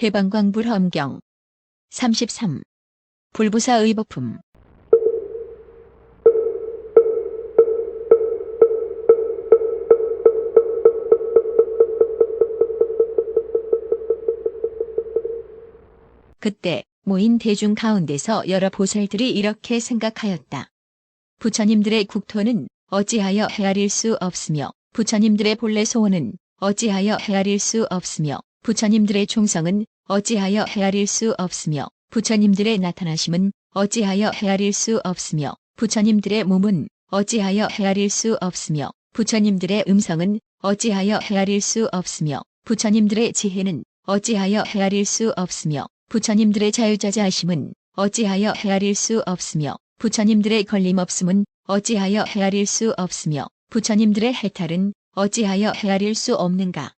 대방광불 함경 33. 불부사 의복품 그때 모인 대중 가운데서 여러 보살들이 이렇게 생각하였다. 부처님들의 국토는 어찌하여 헤아릴 수 없으며 부처님들의 본래 소원은 어찌하여 헤아릴 수 없으며 부처님들의 총성은 어찌하여 헤아릴 수 없으며 부처님들의 나타나심은 어찌하여 헤아릴 수 없으며 부처님들의 몸은 어찌하여 헤아릴 수 없으며 부처님들의 음성은 어찌하여 헤아릴 수 없으며 부처님들의 지혜는 어찌하여 헤아릴 수 없으며 부처님들의 자유자재하심은 어찌하여 헤아릴 수 없으며 부처님들의 걸림없음은 어찌하여 헤아릴 수 없으며 부처님들의 해탈은 어찌하여 헤아릴 수 없는가.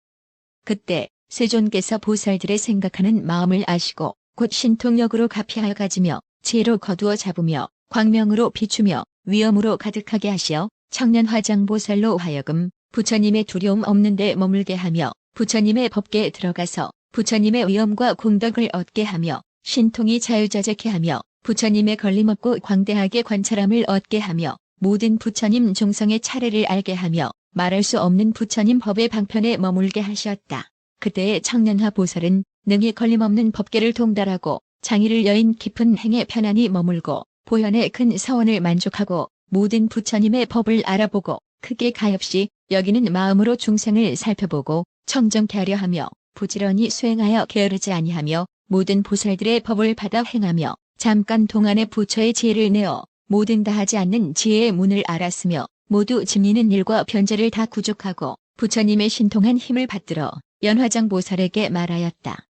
그때 세존께서 보살들의 생각하는 마음을 아시고 곧 신통력으로 가피하여 가지며 지혜로 거두어 잡으며 광명으로 비추며 위엄으로 가득하게 하시어 청년 화장보살로 하여금 부처님의 두려움 없는데 머물게 하며 부처님의 법계에 들어가서 부처님의 위엄과 공덕을 얻게 하며 신통이 자유자재케 하며 부처님의 걸림없고 광대하게 관찰함을 얻게 하며 모든 부처님 종성의 차례를 알게 하며 말할 수 없는 부처님 법의 방편에 머물게 하셨다. 그때의 청년화 보살은 능히 걸림없는 법계를 통달하고 장의를 여인 깊은 행에 편안히 머물고 보현의 큰 서원을 만족하고 모든 부처님의 법을 알아보고 크게 가엾이 여기는 마음으로 중생을 살펴보고 청정케 하려 하며 부지런히 수행하여 게으르지 아니하며 모든 보살들의 법을 받아 행하며 잠깐 동안의 부처의 지혜를 내어 모든 다 하지 않는 지혜의 문을 알았으며 모두 짐리는 일과 변제를 다 구족하고 부처님의 신통한 힘을 받들어 연화장 보살에게 말하였다.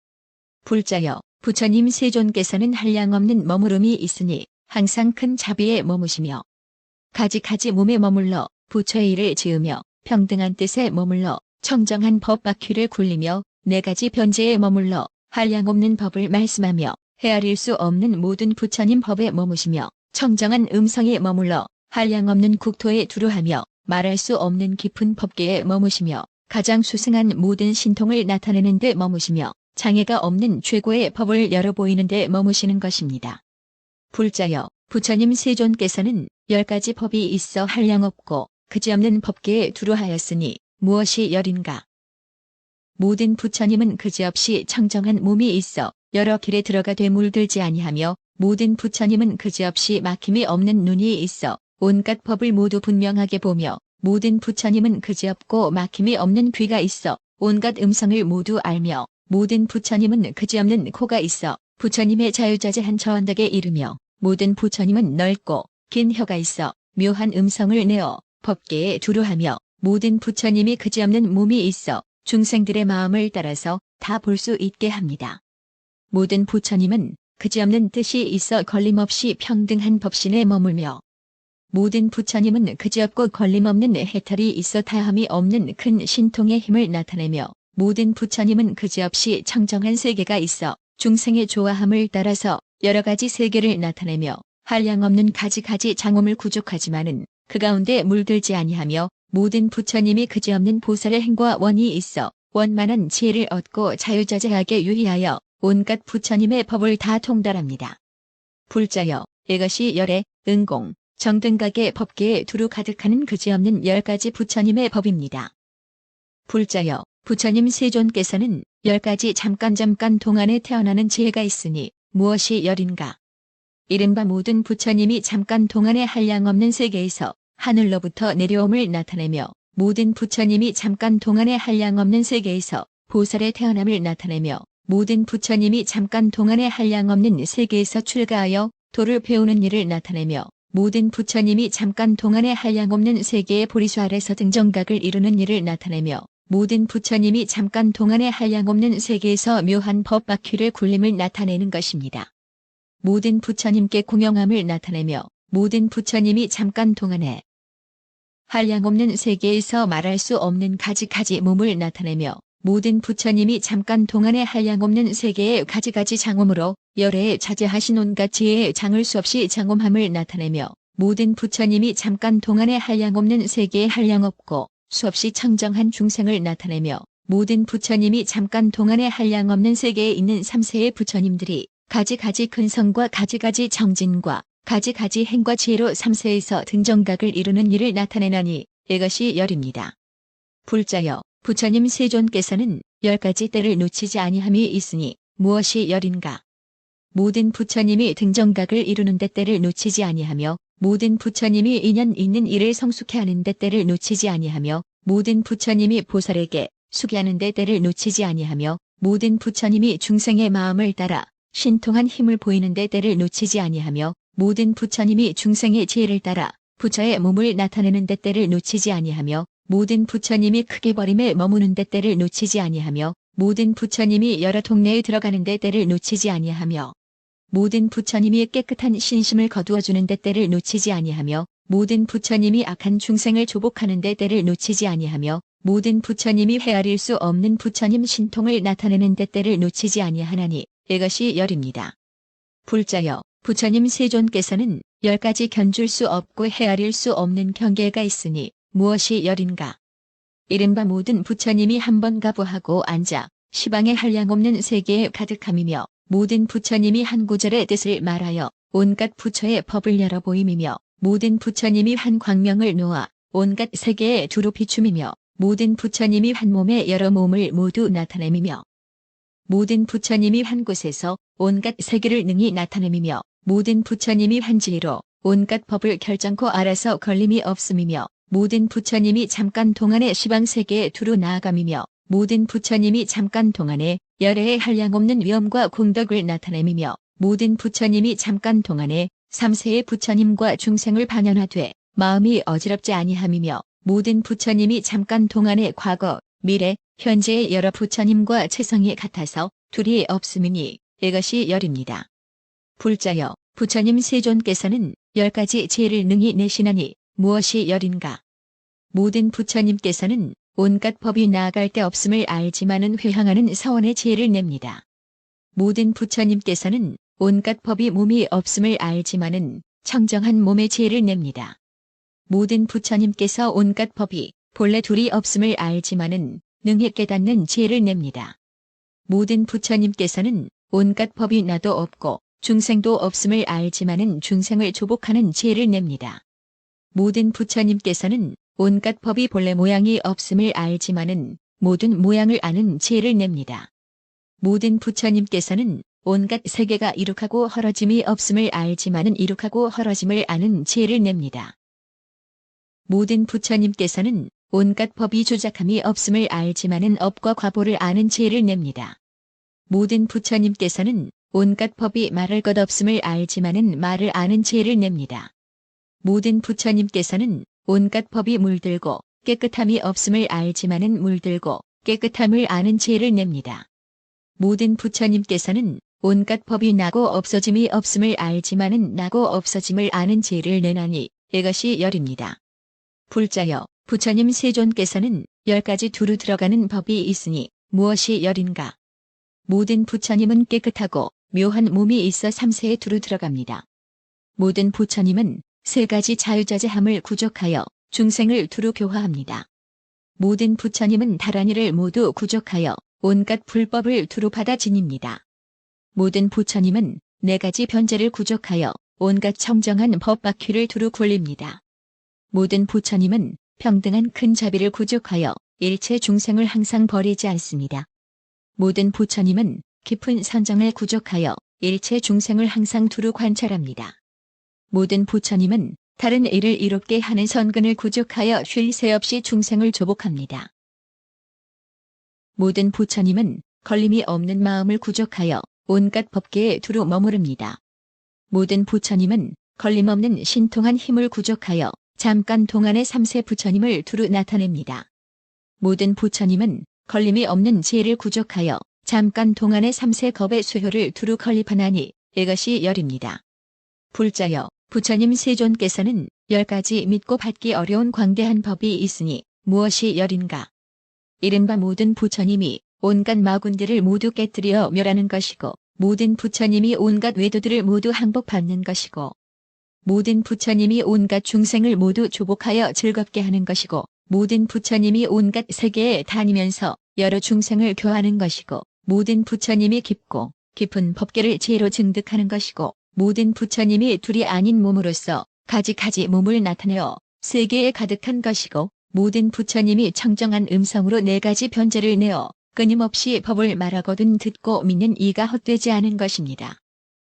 불자여 부처님 세존께서는 한량없는 머무름이 있으니 항상 큰 자비에 머무시며 가지가지 몸에 머물러 부처의 일을 지으며 평등한 뜻에 머물러 청정한 법 바퀴를 굴리며 네 가지 변제에 머물러 한량 없는 법을 말씀하며 헤아릴 수 없는 모든 부처님 법에 머무시며 청정한 음성에 머물러 한량 없는 국토에 두루하며 말할 수 없는 깊은 법계에 머무시며 가장 수승한 모든 신통을 나타내는 데 머무시며 장애가 없는 최고의 법을 열어 보이는 데 머무시는 것입니다. 불자여 부처님 세존께서는 열 가지 법이 있어 한량없고 그지없는 법계에 두루하였으니 무엇이 열인가? 모든 부처님은 그지없이 청정한 몸이 있어 여러 길에 들어가 되물들지 아니하며 모든 부처님은 그지없이 막힘이 없는 눈이 있어 온갖 법을 모두 분명하게 보며 모든 부처님은 그지없고 막힘이 없는 귀가 있어 온갖 음성을 모두 알며 모든 부처님은 그지없는 코가 있어 부처님의 자유자재한 저언덕에 이르며 모든 부처님은 넓고 긴 혀가 있어 묘한 음성을 내어 법계에 두루하며 모든 부처님이 그지없는 몸이 있어 중생들의 마음을 따라서 다 볼 수 있게 합니다. 모든 부처님은 그지없는 뜻이 있어 걸림없이 평등한 법신에 머물며 모든 부처님은 그지없고 걸림없는 해탈이 있어 다함이 없는 큰 신통의 힘을 나타내며 모든 부처님은 그지없이 청정한 세계가 있어 중생의 좋아함을 따라서 여러 가지 세계를 나타내며 한량없는 가지가지 장엄을 구족하지만은 그 가운데 물들지 아니하며 모든 부처님이 그지없는 보살의 행과 원이 있어 원만한 지혜를 얻고 자유자재하게 유희하여 온갖 부처님의 법을 다 통달합니다. 불자여 이것이 열애, 은공, 정등각의 법계에 두루 가득하는 그지없는 열 가지 부처님의 법입니다. 불자여 부처님 세존께서는 열 가지 잠깐 잠깐 동안에 태어나는 지혜가 있으니 무엇이 열인가? 이른바 모든 부처님이 잠깐 동안에 한량없는 세계에서 하늘로부터 내려옴을 나타내며 모든 부처님이 잠깐 동안에 한량없는 세계에서 보살의 태어남을 나타내며 모든 부처님이 잠깐 동안에 한량없는 세계에서 출가하여 도를 배우는 일을 나타내며 모든 부처님이 잠깐 동안에 한량없는 세계의 보리수 아래서 등정각을 이루는 일을 나타내며 모든 부처님이 잠깐 동안에 한량없는 세계에서 묘한 법 바퀴를 굴림을 나타내는 것입니다. 모든 부처님께 공영함을 나타내며 모든 부처님이 잠깐 동안에 한량없는 세계에서 말할 수 없는 가지가지 몸을 나타내며 모든 부처님이 잠깐 동안에 한량없는 세계의 가지가지 장엄으로 열애에 자제하신 온갖 지혜의 장을 수없이 장엄함을 나타내며 모든 부처님이 잠깐 동안에 한량없는 세계에 한량없고 수없이 청정한 중생을 나타내며 모든 부처님이 잠깐 동안에 한량없는 세계에 있는 3세의 부처님들이 가지가지 근성과 가지가지 정진과 가지가지 행과 지혜로 3세에서 등정각을 이루는 일을 나타내나니 이것이 열입니다. 불자여 부처님 세존께서는 열 가지 때를 놓치지 아니함이 있으니 무엇이 열인가? 모든 부처님이 등정각을 이루는 데 때를 놓치지 아니하며 모든 부처님이 인연 있는 일을 성숙해 하는 데 때를 놓치지 아니하며 모든 부처님이 보살에게 수기하는 데 때를 놓치지 아니하며 모든 부처님이 중생의 마음을 따라 신통한 힘을 보이는 데 때를 놓치지 아니하며 모든 부처님이 중생의 지혜를 따라 부처의 몸을 나타내는 데 때를 놓치지 아니하며 모든 부처님이 크게 버림에 머무는 데 때를 놓치지 아니하며 모든 부처님이 여러 동네에 들어가는 데 때를 놓치지 아니하며 모든 부처님이 깨끗한 신심을 거두어주는 데 때를 놓치지 아니하며 모든 부처님이 악한 중생을 조복하는 데 때를 놓치지 아니하며 모든 부처님이 헤아릴 수 없는 부처님 신통을 나타내는 데 때를 놓치지 아니하나니 이것이 열입니다. 불자여 부처님 세존께서는 열 가지 견줄 수 없고 헤아릴 수 없는 경계가 있으니 무엇이 열인가? 이른바 모든 부처님이 한번 가부하고 앉아 시방에 한량없는 세계에 가득함이며 모든 부처님이 한 구절의 뜻을 말하여 온갖 부처의 법을 열어 보임이며 모든 부처님이 한 광명을 놓아 온갖 세계에 두루 비춤이며 모든 부처님이 한 몸에 여러 몸을 모두 나타내미며 모든 부처님이 한 곳에서 온갖 세계를 능히 나타내미며 모든 부처님이 한 지리로 온갖 법을 결정코 알아서 걸림이 없음이며 모든 부처님이 잠깐 동안에 시방세계에 두루 나아감이며 모든 부처님이 잠깐 동안에 열애의 한량없는 위엄과 공덕을 나타내미며 모든 부처님이 잠깐 동안에 삼세의 부처님과 중생을 반연하되 마음이 어지럽지 아니함이며 모든 부처님이 잠깐 동안에 과거, 미래, 현재의 여러 부처님과 체성이 같아서 둘이 없음이니 이것이 열입니다. 불자여 부처님 세존께서는 열 가지 지혜를 능히 내시나니 무엇이 열인가? 모든 부처님께서는 온갖 법이 나아갈 데 없음을 알지만은 회항하는 서원의 지혜를 냅니다. 모든 부처님께서는 온갖 법이 몸이 없음을 알지만은 청정한 몸의 지혜를 냅니다. 모든 부처님께서 온갖 법이 본래 둘이 없음을 알지만은 능히 깨닫는 지혜를 냅니다. 모든 부처님께서는 온갖 법이 나도 없고 중생도 없음을 알지만은 중생을 조복하는 지혜를 냅니다. 모든 부처님께서는 온갖 법이 본래 모양이 없음을 알지만은 모든 모양을 아는 지혜를 냅니다. 모든 부처님께서는 온갖 세계가 이룩하고 헐어짐이 없음을 알지만은 이룩하고 헐어짐을 아는 지혜를 냅니다. 모든 부처님께서는 온갖 법이 조작함이 없음을 알지만은 업과 과보를 아는 지혜를 냅니다. 모든 부처님께서는 온갖 법이 말할 것 없음을 알지만은 말을 아는 지혜를 냅니다. 모든 부처님께서는 온갖 법이 물들고 깨끗함이 없음을 알지만은 물들고 깨끗함을 아는 지혜를 냅니다. 모든 부처님께서는 온갖 법이 나고 없어짐이 없음을 알지만은 나고 없어짐을 아는 지혜를 내나니 이것이 열입니다. 불자여 부처님 세존께서는 열 가지 두루 들어가는 법이 있으니 무엇이 열인가? 모든 부처님은 깨끗하고 묘한 몸이 있어 삼세에 두루 들어갑니다. 모든 부처님은 세 가지 자유자재함을 구족하여 중생을 두루 교화합니다. 모든 부처님은 다란이를 모두 구족하여 온갖 불법을 두루 받아 지닙니다. 모든 부처님은 네 가지 변제를 구족하여 온갖 청정한 법바퀴를 두루 굴립니다. 모든 부처님은 평등한 큰 자비를 구족하여 일체 중생을 항상 버리지 않습니다. 모든 부처님은 깊은 선정을 구족하여 일체 중생을 항상 두루 관찰합니다. 모든 부처님은 다른 일을 이롭게 하는 선근을 구족하여 쉴 새 없이 중생을 조복합니다. 모든 부처님은 걸림이 없는 마음을 구족하여 온갖 법계에 두루 머무릅니다. 모든 부처님은 걸림없는 신통한 힘을 구족하여 잠깐 동안의 삼세 부처님을 두루 나타냅니다. 모든 부처님은 걸림이 없는 지혜를 구족하여 잠깐 동안의 삼세 겁의 수효를 두루 건립하나니 이것이 열입니다. 불자여 부처님 세존께서는 열 가지 믿고 받기 어려운 광대한 법이 있으니 무엇이 열인가? 이른바 모든 부처님이 온갖 마군들을 모두 깨뜨려 멸하는 것이고 모든 부처님이 온갖 외도들을 모두 항복받는 것이고 모든 부처님이 온갖 중생을 모두 조복하여 즐겁게 하는 것이고 모든 부처님이 온갖 세계에 다니면서 여러 중생을 교하는 것이고 모든 부처님이 깊고 깊은 법계를 지혜로 증득하는 것이고 모든 부처님이 둘이 아닌 몸으로서 가지가지 몸을 나타내어 세계에 가득한 것이고 모든 부처님이 청정한 음성으로 네 가지 변제를 내어 끊임없이 법을 말하거든 듣고 믿는 이가 헛되지 않은 것입니다.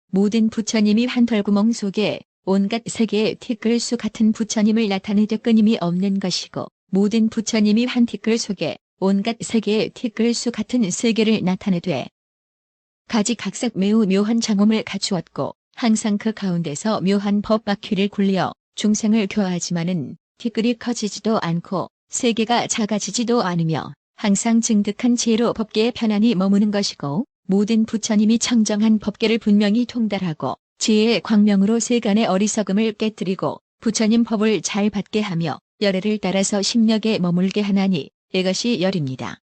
모든 부처님이 한 털구멍 속에 온갖 세계의 티끌수 같은 부처님을 나타내되 끊임이 없는 것이고 모든 부처님이 한 티끌 속에 온갖 세계의 티끌수 같은 세계를 나타내되 가지각색 매우 묘한 장엄을 갖추었고 항상 그 가운데서 묘한 법 바퀴를 굴려 중생을 교하지만은 티끌이 커지지도 않고 세계가 작아지지도 않으며 항상 증득한 지혜로 법계에 편안히 머무는 것이고 모든 부처님이 청정한 법계를 분명히 통달하고 지혜의 광명으로 세간의 어리석음을 깨뜨리고 부처님 법을 잘 받게 하며 열애를 따라서 심력에 머물게 하나니 이것이 열입니다.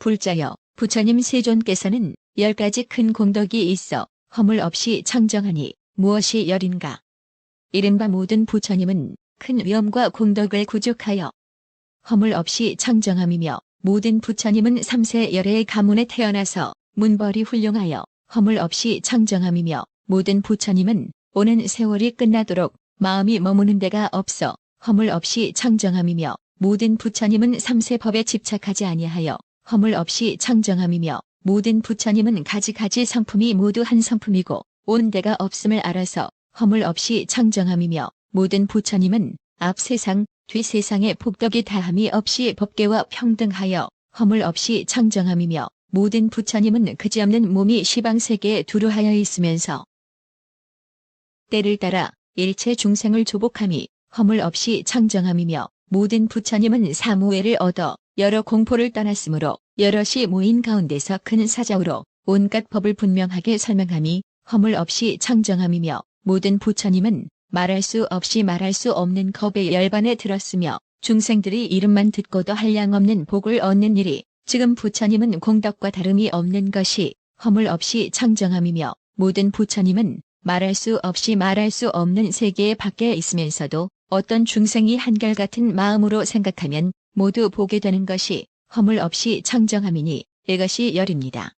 불자여 부처님 세존께서는 열 가지 큰 공덕이 있어 허물 없이 청정하니 무엇이 열인가? 이른바 모든 부처님은 큰 위엄과 공덕을 구족하여 허물 없이 청정함이며 모든 부처님은 삼세 열의 가문에 태어나서 문벌이 훌륭하여 허물 없이 청정함이며 모든 부처님은 오는 세월이 끝나도록 마음이 머무는 데가 없어 허물 없이 청정함이며 모든 부처님은 삼세 법에 집착하지 아니하여 허물 없이 청정함이며 모든 부처님은 가지가지 성품이 모두 한 성품이고 온 데가 없음을 알아서 허물 없이 청정함이며 모든 부처님은 앞 세상, 뒤 세상의 복덕이 다함이 없이 법계와 평등하여 허물 없이 청정함이며 모든 부처님은 그지없는 몸이 시방세계에 두루하여 있으면서 때를 따라 일체 중생을 조복함이 허물 없이 청정함이며 모든 부처님은 사무회를 얻어 여러 공포를 떠났으므로 여럿이 모인 가운데서 큰 사자우로 온갖 법을 분명하게 설명함이 허물 없이 청정함이며 모든 부처님은 말할 수 없이 말할 수 없는 겁에 열반에 들었으며 중생들이 이름만 듣고도 한량없는 복을 얻는 일이 지금 부처님은 공덕과 다름이 없는 것이 허물 없이 청정함이며 모든 부처님은 말할 수 없이 말할 수 없는 세계 밖에 있으면서도 어떤 중생이 한결같은 마음으로 생각하면 모두 보게 되는 것이 허물 없이 청정함이니 이것이 열입니다.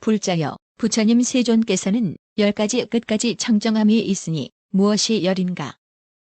불자여 부처님 세존께서는 열 가지 끝까지 청정함이 있으니 무엇이 열인가?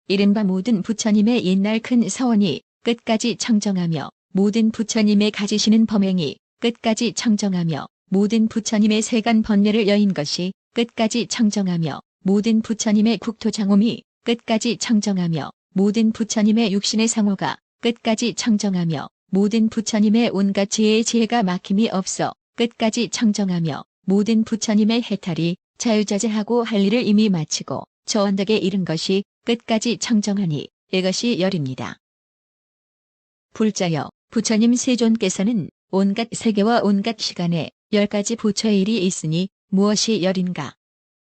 이른바 모든 부처님의 옛날 큰 서원이 끝까지 청정하며 모든 부처님의 가지시는 범행이 끝까지 청정하며 모든 부처님의 세간 번뇌를 여인 것이 끝까지 청정하며 모든 부처님의 국토장엄이 끝까지 청정하며 모든 부처님의 육신의 상호가 끝까지 청정하며 모든 부처님의 온갖 지혜의 지혜가 막힘이 없어 끝까지 청정하며 모든 부처님의 해탈이 자유자재하고 할 일을 이미 마치고 저 언덕에 이른 것이 끝까지 청정하니 이것이 열입니다. 불자여 부처님 세존께서는 온갖 세계와 온갖 시간에 열 가지 부처의 일이 있으니 무엇이 열인가?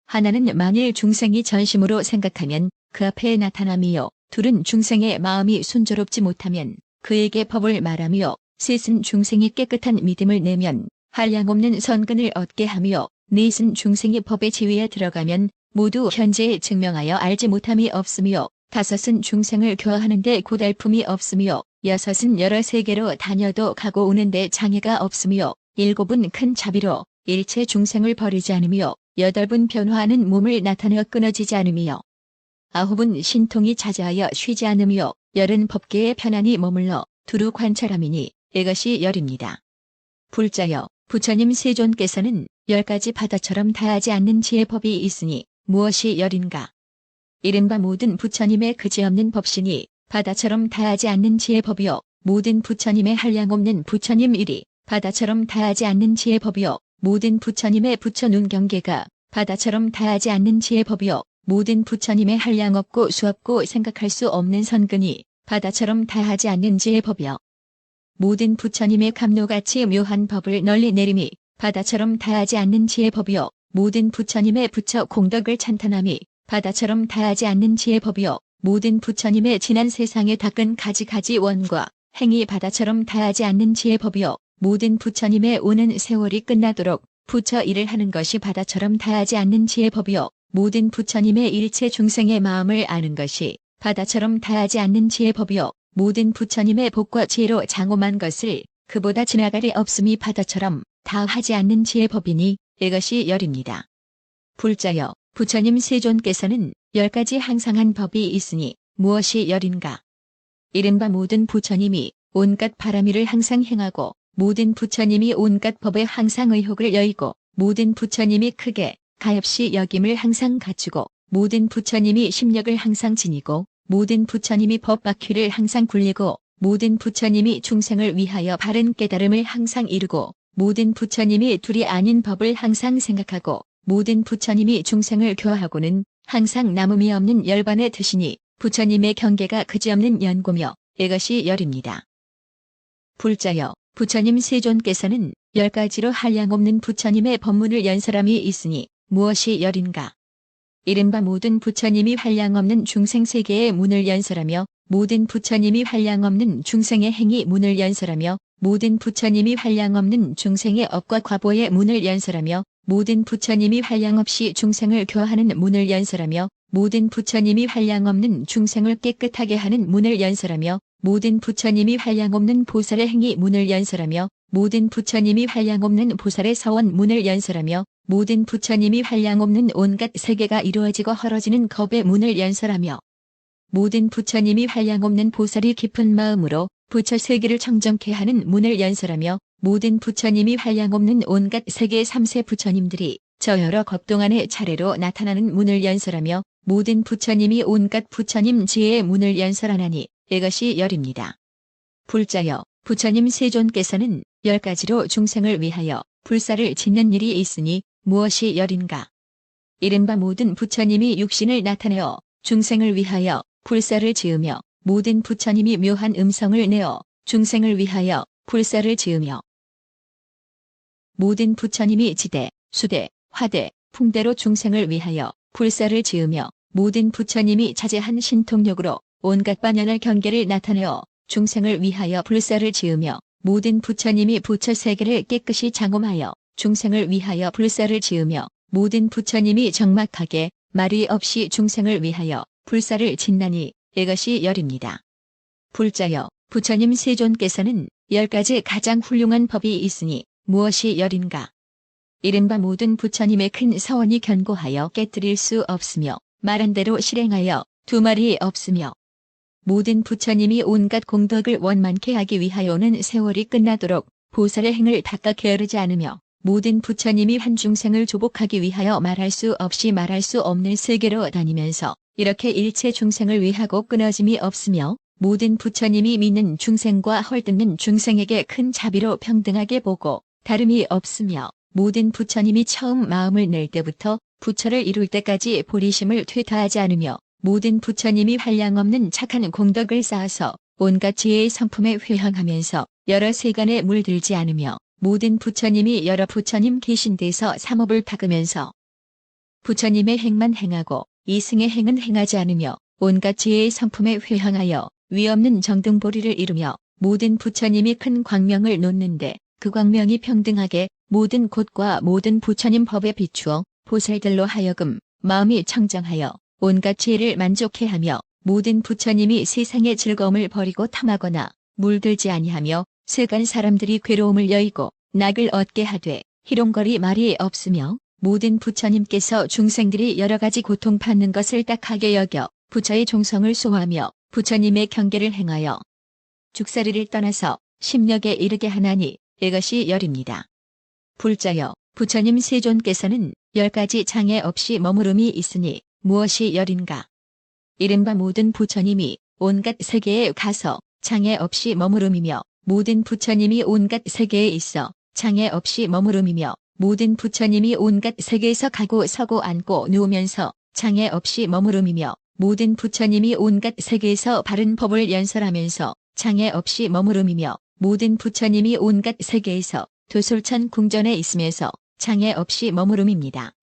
하나는 만일 중생이 전심으로 생각하면 그 앞에 나타남이요. 둘은 중생의 마음이 순조롭지 못하면 그에게 법을 말하며 셋은 중생이 깨끗한 믿음을 내면 한량없는 선근을 얻게 하며 넷은 중생이 법의 지위에 들어가면 모두 현재에 증명하여 알지 못함이 없으며 다섯은 중생을 교화하는데 고달픔이 없으며 여섯은 여러 세계로 다녀도 가고 오는데 장애가 없으며 일곱은 큰 자비로 일체 중생을 버리지 않으며 여덟은 변화하는 몸을 나타내어 끊어지지 않으며 아홉은 신통이 자자하여 쉬지 않으며 열은 법계에 편안히 머물러 두루 관찰함이니 이것이 열입니다. 불자여 부처님 세존께서는 열 가지 바다처럼 다하지 않는 지혜법이 있으니 무엇이 열인가? 이른바 모든 부처님의 그지없는 법신이 바다처럼 다하지 않는 지혜법이요 모든 부처님의 한량없는 부처님 일이 바다처럼 다하지 않는 지혜법이요 모든 부처님의 부처 눈 경계가 바다처럼 다하지 않는 지혜 법이요 모든 부처님의 한량 없고 수없고 생각할 수 없는 선근이 바다처럼 다하지 않는 지혜 법이요 모든 부처님의 감로같이 묘한 법을 널리 내림이 바다처럼 다하지 않는 지혜 법이요 모든 부처님의 부처 공덕을 찬탄함이 바다처럼 다하지 않는 지혜 법이요 모든 부처님의 지난 세상에 닦은 가지가지 원과 행이 바다처럼 다하지 않는 지혜 법이요 모든 부처님의 오는 세월이 끝나도록 부처 일을 하는 것이 바다처럼 다하지 않는 지혜 법이요 모든 부처님의 일체 중생의 마음을 아는 것이 바다처럼 다하지 않는 지혜 법이요 모든 부처님의 복과 지혜로 장엄한 것을 그보다 지나갈이 없음이 바다처럼 다하지 않는 지혜 법이니 이것이 열입니다. 불자여 부처님 세존께서는 열 가지 항상한 법이 있으니 무엇이 열인가? 이른바 모든 부처님이 온갖 바람이를 항상 행하고 모든 부처님이 온갖 법에 항상 의혹을 여의고 모든 부처님이 크게 가엾이 여김을 항상 갖추고 모든 부처님이 심력을 항상 지니고 모든 부처님이 법 바퀴를 항상 굴리고 모든 부처님이 중생을 위하여 바른 깨달음을 항상 이루고 모든 부처님이 둘이 아닌 법을 항상 생각하고 모든 부처님이 중생을 교화하고는 항상 남음이 없는 열반에 드시니 부처님의 경계가 그지없는 연고며 이것이 열입니다. 불자여 부처님 세존께서는 열 가지로 한량없는 부처님의 법문을 연 사람이 있으니 무엇이 열인가? 이른바 모든 부처님이 한량없는 중생 세계의 문을 연설하며 모든 부처님이 한량없는 중생의 행위 문을 연설하며 모든 부처님이 한량없는 중생의 업과 과보의 문을 연설하며 모든 부처님이 한량없이 중생을 교하는 문을 연설하며 모든 부처님이 한량없는 중생을 깨끗하게 하는 문을 연설하며 모든 부처님이 한량없는 보살의 행위 문을 연설하며 모든 부처님이 한량없는 보살의 서원 문을 연설하며 모든 부처님이 한량없는 온갖 세계가 이루어지고 헐어지는 겁의 문을 연설하며 모든 부처님이 한량없는 보살이 깊은 마음으로 부처 세계를 청정케 하는 문을 연설하며 모든 부처님이 한량없는 온갖 세계의 삼세 부처님들이 저 여러 겁 동안의 차례로 나타나는 문을 연설하며 모든 부처님이 온갖 부처님 지혜의 문을 연설하나니 이것이 열입니다. 불자여 부처님 세존께서는 열 가지로 중생을 위하여 불사를 짓는 일이 있으니 무엇이 열인가? 이른바 모든 부처님이 육신을 나타내어 중생을 위하여 불사를 지으며 모든 부처님이 묘한 음성을 내어 중생을 위하여 불사를 지으며 모든 부처님이 지대, 수대, 화대, 풍대로 중생을 위하여 불사를 지으며 모든 부처님이 자제한 신통력으로 온갖 반연의 경계를 나타내어 중생을 위하여 불사를 지으며 모든 부처님이 부처 세계를 깨끗이 장엄하여 중생을 위하여 불사를 지으며 모든 부처님이 정막하게 말이 없이 중생을 위하여 불사를 짓나니 이것이 열입니다. 불자여 부처님 세존께서는 열 가지 가장 훌륭한 법이 있으니 무엇이 열인가? 이른바 모든 부처님의 큰 서원이 견고하여 깨뜨릴 수 없으며 말한 대로 실행하여 두 말이 없으며 모든 부처님이 온갖 공덕을 원만케 하기 위하여는 세월이 끝나도록 보살의 행을 닦아 게으르지 않으며 모든 부처님이 한 중생을 조복하기 위하여 말할 수 없이 말할 수 없는 세계로 다니면서 이렇게 일체 중생을 위하고 끊어짐이 없으며 모든 부처님이 믿는 중생과 헐뜯는 중생에게 큰 자비로 평등하게 보고 다름이 없으며 모든 부처님이 처음 마음을 낼 때부터 부처를 이룰 때까지 보리심을 퇴타하지 않으며 모든 부처님이 한량없는 착한 공덕을 쌓아서 온갖 지혜의 성품에 회항하면서 여러 세간에 물들지 않으며 모든 부처님이 여러 부처님 계신 데서 삼업을 닦으면서 부처님의 행만 행하고 이승의 행은 행하지 않으며 온갖 지혜의 성품에 회항하여 위없는 정등보리를 이루며 모든 부처님이 큰 광명을 놓는데 그 광명이 평등하게 모든 곳과 모든 부처님 법에 비추어 보살들로 하여금 마음이 청정하여 온갖 지혜를 만족해 하며 모든 부처님이 세상의 즐거움을 버리고 탐하거나 물들지 아니하며 세간 사람들이 괴로움을 여의고 낙을 얻게 하되 희롱거리 말이 없으며 모든 부처님께서 중생들이 여러 가지 고통받는 것을 딱하게 여겨 부처의 종성을 소화하며 부처님의 경계를 행하여 죽사리를 떠나서 심력에 이르게 하나니 이것이 열입니다. 불자여 부처님 세존께서는 열 가지 장애 없이 머무름이 있으니 무엇이 열인가? 이른바 모든 부처님이 온갖 세계에 가서 장애 없이 머무름이며 모든 부처님이 온갖 세계에 있어 장애 없이 머무름이며 모든 부처님이 온갖 세계에서 가고 서고 앉고 누우면서 장애 없이 머무름이며 모든 부처님이 온갖 세계에서 바른 법을 연설하면서 장애 없이 머무름이며 모든 부처님이 온갖 세계에서 도솔천 궁전에 있으면서 장애 없이 머무름입니다.